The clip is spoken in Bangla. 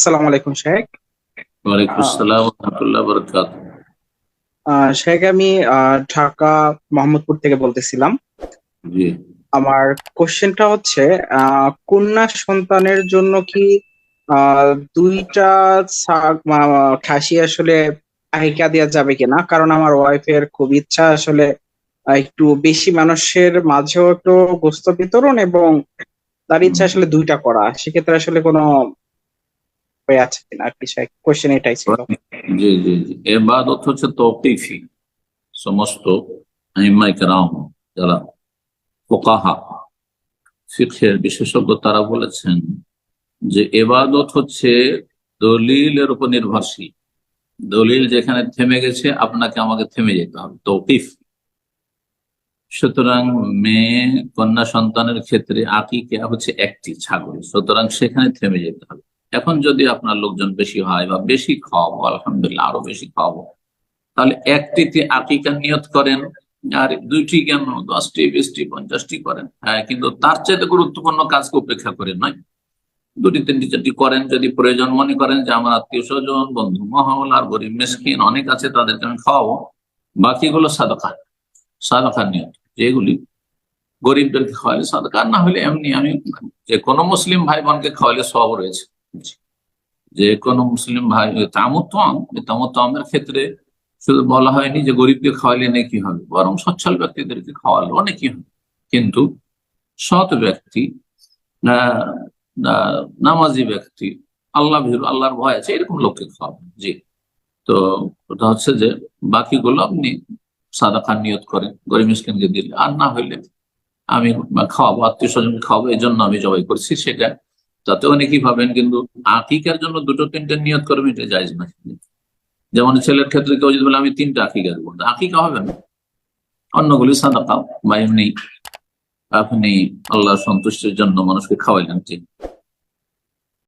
আসসালামু আলাইকুম শেখ। ওয়ালাইকুম আসসালাম রহমতুল্লাহ বরকাত আহ, শেখ আমি ঢাকা মোহাম্মদপুর থেকে বলতেছিলাম। জি। আমার কোশ্চেনটা হচ্ছে কন্যা সন্তানের জন্য কি দুইটা খাসি আসলে আহিকা দেওয়া যাবে কিনা? কারণ আমার ওয়াইফের খুব ইচ্ছা আসলে একটু বেশি মানুষের মাঝেও একটু গোস্ত বিতরণ এবং তার ইচ্ছা আসলে দুইটা করা। সেক্ষেত্রে আসলে কোনো হয়ে আছে কিনা, আর কি শেখ কোশ্চেন এটাই ছিল। জি জি জি। হচ্ছে তৌকিফি। সমস্ত আইম্মাই কেরাম যারা ফোকাহা, ফিকহের বিশেষজ্ঞ, তারা বলেছেন যে এবাদত হচ্ছে দলিলের উপর নির্ভরশীল। দলিল যেখানে থেমে গেছে, আপনাকে আমাকে থেমে যেতে হবে। তৌকিফ। সুতরাং মেয়ে, কন্যা সন্তানের ক্ষেত্রে আকিকা হচ্ছে একটি ছাগল। সুতরাং সেখানে থেমে যেতে হবে। এখন যদি আপনার লোকজন বেশি হয় বা বেশি খাওয়াবো, আলহামদুলিল্লাহ আরও বেশি খাওয়াবো, তাহলে একটিতে আকিকা নিয়ত করেন আর দুইটি কেন দশটি, বিশটি, পঞ্চাশটি করেন। হ্যাঁ কিন্তু তার চাইতে গুরুত্বপূর্ণ কাজকে উপেক্ষা করে নয়। দুটি, তিনটি, চারটি করেন, যদি প্রয়োজন মনে করেন যে আমার আত্মীয় স্বজন, বন্ধু মহল আর গরিব মেসকিন অনেক আছে, তাদেরকে আমি খাওয়াবো। বাকিগুলো সাদকা সাদকা নিয়ত, যেগুলি গরিবদেরকে খাওয়ালে সাদকা, আর না হলে এমনি আমি যে কোনো মুসলিম ভাই বোনকে খাওয়ালে সব রয়েছে। যে কোনো মুসলিম ভাই তামুত্তম তামুত্তমের ক্ষেত্রে শুধু বলা হয়নি যে গরিবকে খাওয়ালে নাকি হবে, বরং সচ্ছল ব্যক্তিদেরকে খাওয়ালে অনেকই হবে। কিন্তু সৎ ব্যক্তি নামাজি ব্যক্তি, আল্লাহ ভীরু, আল্লাহর ভয় আছে, এরকম লোককে খাওয়াবেন জি। তো ওটা হচ্ছে যে বাকিগুলো আপনি সাদা খান নিয়ত করেন, গরিব মিসকিনকে দিলে। আর না হইলে আমি খাওয়াবো আত্মীয় স্বজনকে খাওয়াবো এই জন্য আমি জবাই করছি সেটা তাতে অনেকেই ভাবেন, কিন্তু আকিকার জন্য দুটো তিনটে নিয়ত করবে এটা যাইজ না যেমন ছেলের ক্ষেত্রে কেউ যদি বলে, আমি তিনটা আকিকা দেবো আকিকা হবে না। অন্যগুলি সাদাকা, বা এমনি আপনি আল্লাহ সন্তুষ্টের জন্য মানুষকে খাওয়াইলেন ঠিক